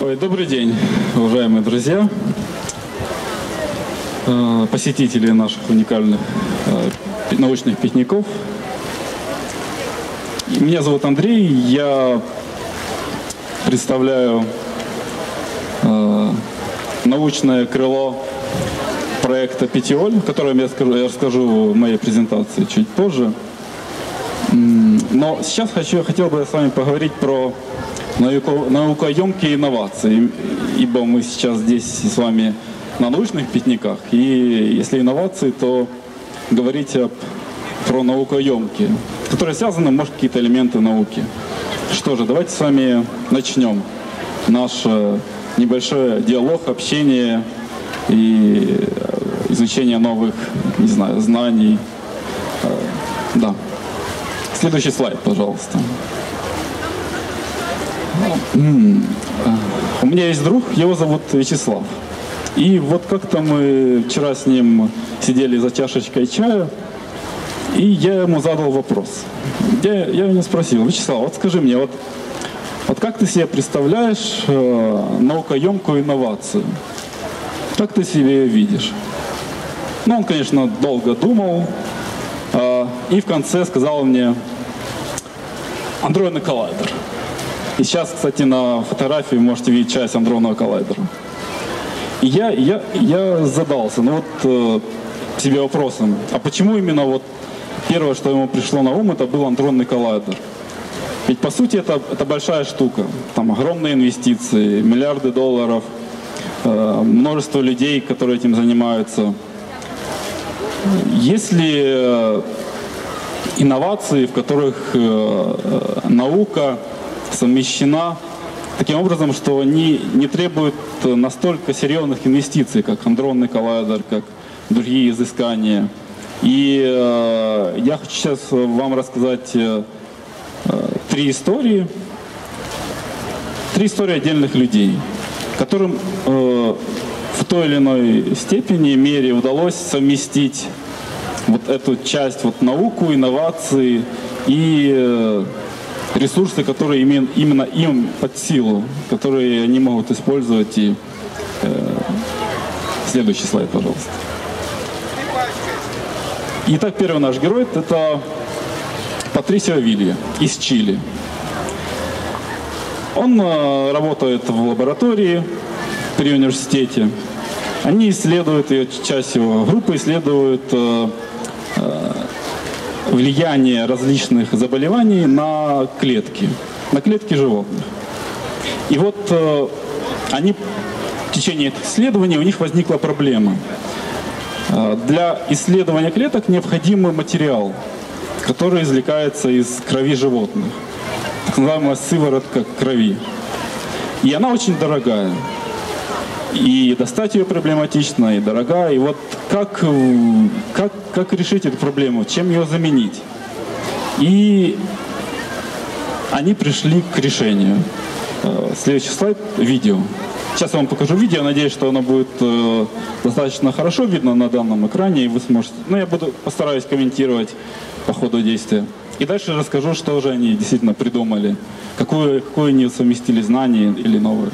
Ой, добрый день, уважаемые друзья, э, посетители наших уникальных э, научных пикников. Меня зовут Андрей, я представляю э, научное крыло проекта Петиоль, о котором я расскажу в моей презентации чуть позже. Но сейчас хочу, хотел бы с вами поговорить про наукоемкие инновации, ибо мы сейчас здесь с вами на научных пикниках, и если инновации, то говорить об, про наукоемкие, которые связаны, может, какие-то элементы науки. Что же, давайте с вами начнем наш э, небольшой диалог, общение и изучение новых, не знаю, знаний. Э, да. Следующий слайд, пожалуйста. У меня есть друг, его зовут Вячеслав. И вот как-то мы вчера с ним сидели за чашечкой чая, и я ему задал вопрос. Я, я его спросил, Вячеслав, вот скажи мне, вот, вот как ты себе представляешь э, наукоемкую инновацию? Как ты себе ее видишь? Ну, он, конечно, долго думал, э, и в конце сказал мне, андроидный коллайдер. И сейчас, кстати, на фотографии можете видеть часть андронного коллайдера. И я, я, я задался, ну вот э, себе вопросом, а почему именно вот первое, что ему пришло на ум, это был андронный коллайдер? Ведь по сути это, это большая штука. Там огромные инвестиции, миллиарды долларов, э, множество людей, которые этим занимаются. Если э, инновации, в которых э, э наука совмещена таким образом, что они не требуют настолько серьезных инвестиций, как андронный коллайдер, как другие изыскания. И э, я хочу сейчас вам рассказать э, три истории, три истории отдельных людей, которым э, в той или иной степени, мере удалось совместить вот эту часть, вот науку, инновации и э, ресурсы, которые именно им под силу, которые они могут использовать. И, э, следующий слайд, пожалуйста. Итак, первый наш герой – это Патрисио Вилья из Чили. Он э, работает в лаборатории при университете. Они исследуют, ее часть его группы исследуют э, э, влияние различных заболеваний на клетки, на клетки животных. И вот э, они в течение этих исследований у них возникла проблема. Э, для исследования клеток необходимый материал, который извлекается из крови животных, так называемая сыворотка крови. И она очень дорогая. И достать ее проблематично, и дорогая. И вот как, как, как решить эту проблему, чем ее заменить? И они пришли к решению. Э, следующий слайд – видео. Сейчас я вам покажу видео, надеюсь, что оно будет э, достаточно хорошо видно на данном экране, и вы сможете... Ну, я буду постараюсь комментировать по ходу действия. И дальше расскажу, что же они действительно придумали, какое, какое они совместили знание или новое.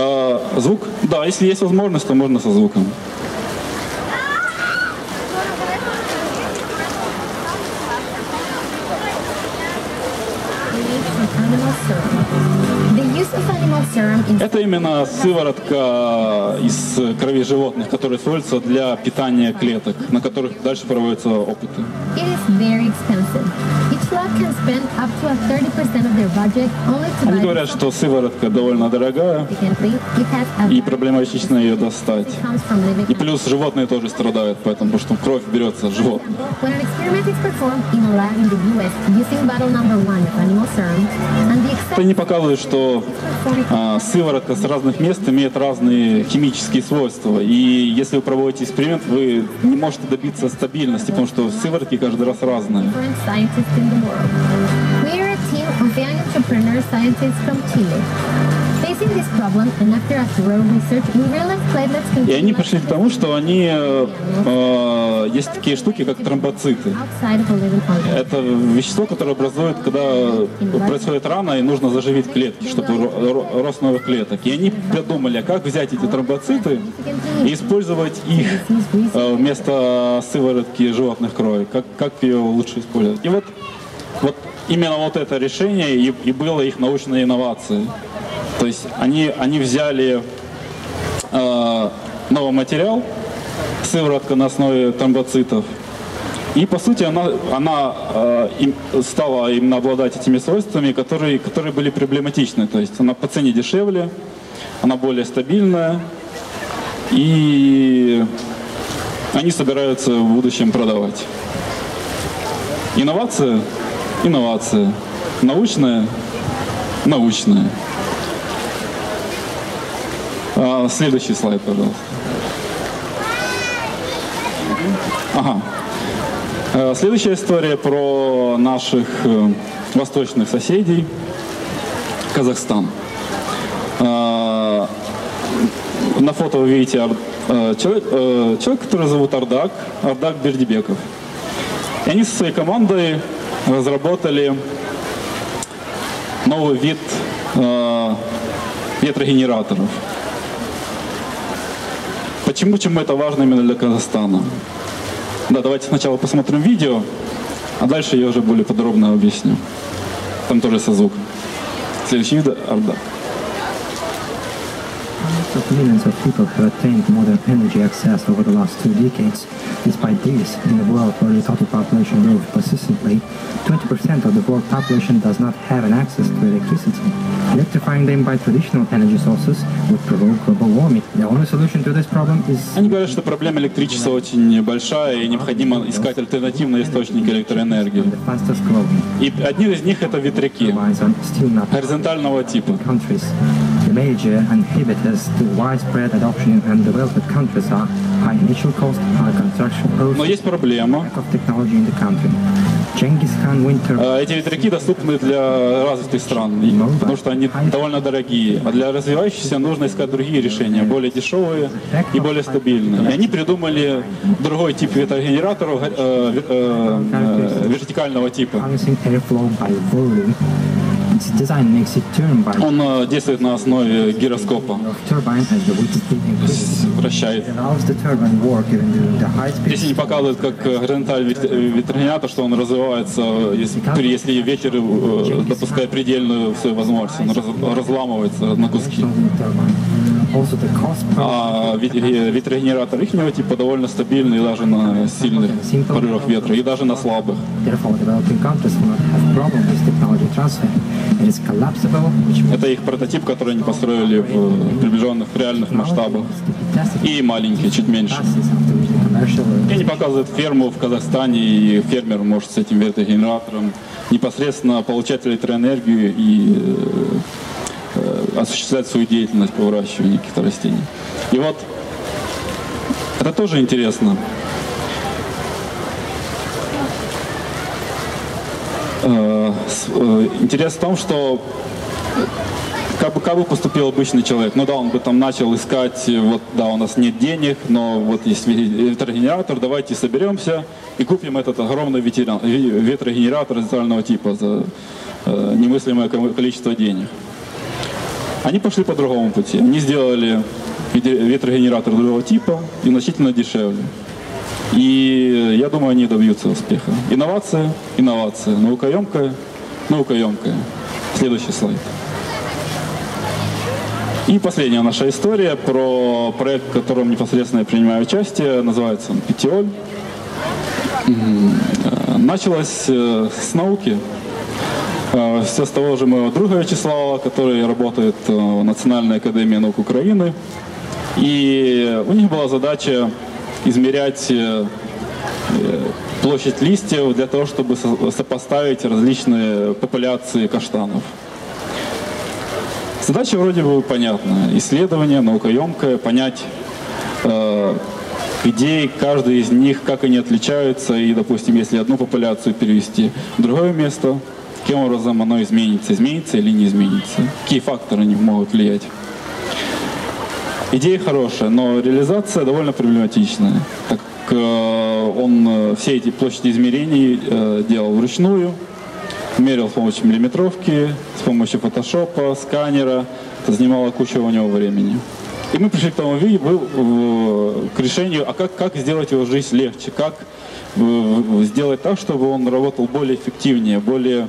А, звук? Да, если есть возможность, то можно со звуком. Это именно сыворотка из крови животных, которая используется для питания клеток, на которых дальше проводятся опыты. Они говорят, что сыворотка довольно дорогая и проблематично ее достать. И плюс животные тоже страдают, поэтому что кровь берется от животных. Они показывают, что а, сыворотка с разных мест имеет разные химические свойства. И если вы проводите эксперимент, вы не можете добиться стабильности, потому что сыворотки каждый раз разные. After a thorough research, we realized platelets И они пришли к тому, что они э, э, есть такие штуки, как тромбоциты. Это вещество, которое образует, когда происходит рана, и нужно заживить клетки, чтобы ро- ро- рост новых клеток. И они придумали, как взять эти тромбоциты и использовать их э, вместо сыворотки животных крови. Как, как ее лучше использовать. И вот, вот именно вот это решение и, и было их научной инновацией. То есть они, они взяли э, новый материал, сыворотка на основе тромбоцитов, и по сути она, она э, стала именно обладать этими свойствами, которые, которые были проблематичны. То есть она по цене дешевле, она более стабильная, и они собираются в будущем продавать. Инновация? Инновация. Научная? Научная. А, следующий слайд, пожалуйста. Ага. Э, Следующая история про наших э, восточных соседей. Казахстан. Э, На фото вы видите человек, который зовут Ардак, Ардак Бердибеков. И они со своей командой разработали новый вид ветрогенераторов. Почему, почему это важно именно для Казахстана? Да, давайте сначала посмотрим видео, а дальше я уже более подробно объясню. Там тоже со звуком. Следующий видео Ардак. Hundreds of millions of people have attained modern energy access over the last two decades. Despite this, in a world where the total population grows persistently, 20% of the world population does not have an access to electricity. Electrifying them by traditional energy sources would provoke global warming. The only solution to this problem is Они говорят, что проблема электричества очень большая и необходимо искать альтернативные источники электроэнергии. И один из них это ветряки горизонтального типа. Major inhibitors to widespread adoption in developed countries are high initial cost, high construction Но costs, есть проблема. lack of technology in the country. Genghis Khan winter Э, Эти ветряки доступны для развитых стран, и- потому что они довольно дорогие. А для развивающихся нужно искать другие решения, более дешевые и более стабильные. И они придумали другой тип ветрогенераторов э, э, э, вертикального типа. balancing airflow by volume. Он э, действует на основе гироскопа, вращает. Здесь они показывают, как э, горизонтальный вет- э, ветрогенератор, что он развивается, если, если ветер допускает предельную свою возможность, он раз- разламывается на куски. А вет- ветрогенератор их типа довольно стабильный даже на сильных порывах ветра и даже на слабых. Это их прототип, который они построили в э, приближенных реальных масштабах. И маленький, чуть меньше. И они показывают ферму в Казахстане, и фермер может с этим ветрогенератором непосредственно получать электроэнергию и э, осуществлять свою деятельность по выращиванию каких-то растений. И вот это тоже интересно. Э, э, Интерес в том, что как бы, как бы поступил обычный человек? Ну да, он бы там начал искать, э, вот да, у нас нет денег, но вот есть ве- ветрогенератор, давайте соберемся и купим этот огромный ветрогенератор специального типа за э, немыслимое ко- количество денег. Они пошли по другому пути. Они сделали ветрогенератор другого типа и значительно дешевле. И я думаю, они добьются успеха. Инновация, инновация, наукоемкая, наукоемкая. Следующий слайд. И последняя наша история про проект, в котором непосредственно я принимаю участие, называется он «Пятиоль». Э, Началось э, с науки. Все с того же моего друга Вячеслава, который работает в Национальной академии наук Украины. И у них была задача измерять площадь листьев для того, чтобы со- сопоставить различные популяции каштанов. Задача вроде бы понятная. Исследование, наукоемкое, понять э, идей, каждый из них, как они отличаются, и, допустим, если одну популяцию перевести в другое место, каким образом оно изменится, изменится или не изменится, какие факторы не могут влиять. Идея хорошая, но реализация довольно проблематичная, так как э, он э, все эти площади измерений э, делал вручную, мерил с помощью миллиметровки, с помощью фотошопа, сканера. Это занимало кучу у него времени. И мы пришли к тому к решению, а как, как сделать его жизнь легче, как сделать так, чтобы он работал более эффективнее, более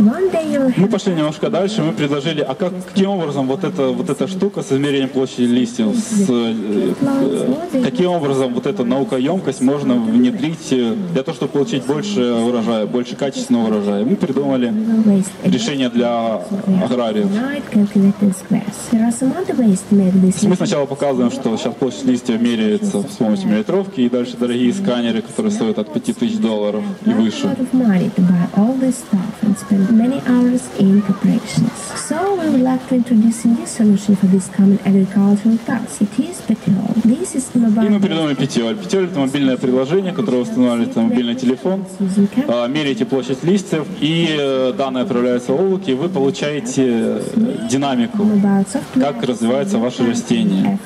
One day you'll Мы пошли немножко дальше, мы предложили, а как, каким образом вот эта, вот эта штука с измерением площади листьев, с, э, э, каким образом вот эта наукоемкость можно внедрить э, для того, чтобы получить больше урожая, больше качественного урожая. Мы придумали решение для аграриев. Мы сначала показываем, что сейчас площадь листьев меряется с помощью миллиметровки, и дальше дорогие сканеры, которые стоят от 5000 долларов и выше. lot of money to buy all this stuff and spend many hours in preparations. So we would like to introduce a new solution for this common agricultural task. It is Petrol. This is И мы придумали Пятиоль. Пятиоль это мобильное приложение, которое устанавливается на мобильный телефон. А, меряете площадь листьев, и э, данные отправляются в облако, и вы получаете динамику, как развивается ваше растение.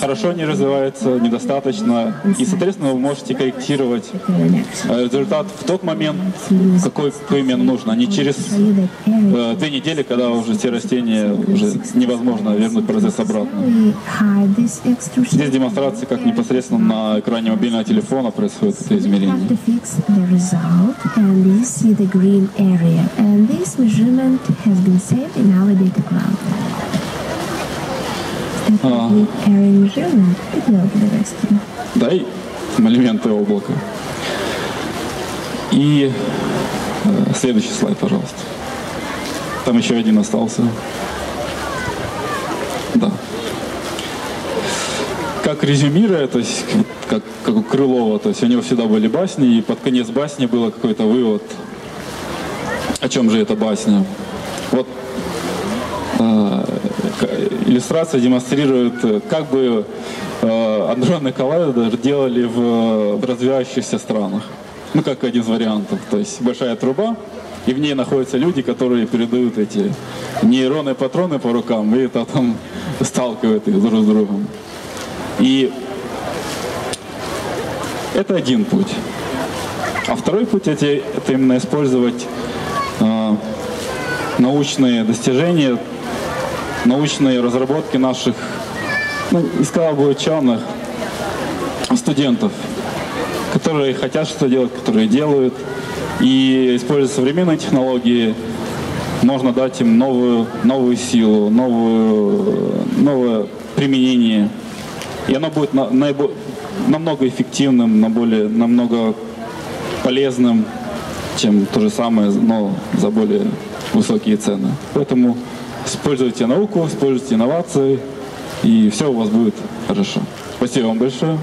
Хорошо не развивается, недостаточно, и, соответственно, вы можете корректировать in action. э, результат в тот момент, какой, именно нужно, а не через э, две недели, когда уже все растения уже невозможно вернуть процесс обратно. Здесь демонстрация, как непосредственно на экране мобильного телефона происходит это измерение. have to элементы облака. И э, следующий слайд, пожалуйста. Там еще один остался. Да. Как резюмируя, то есть как, как у Крылова, то есть у него всегда были басни, и под конец басни было какой-то вывод. О чем же эта басня? Вот э, иллюстрация демонстрирует, э, как бы э, адронный коллайдер делали в, в развивающихся странах. Ну, как один из вариантов. То есть большая труба, и в ней находятся люди, которые передают эти нейроны, патроны по рукам, и это там сталкивают их друг с другом. И это один путь. А второй путь это, это именно использовать э, научные достижения, научные разработки наших, ну, не сказал бы ученых, студентов, которые хотят что делать, которые делают. И используя современные технологии, можно дать им новую, новую силу, новую, новое применение. И оно будет на- наибо- намного эффективным, на более, намного полезным, чем то же самое, но за более высокие цены. Поэтому используйте науку, используйте инновации, и все у вас будет хорошо. Спасибо вам большое.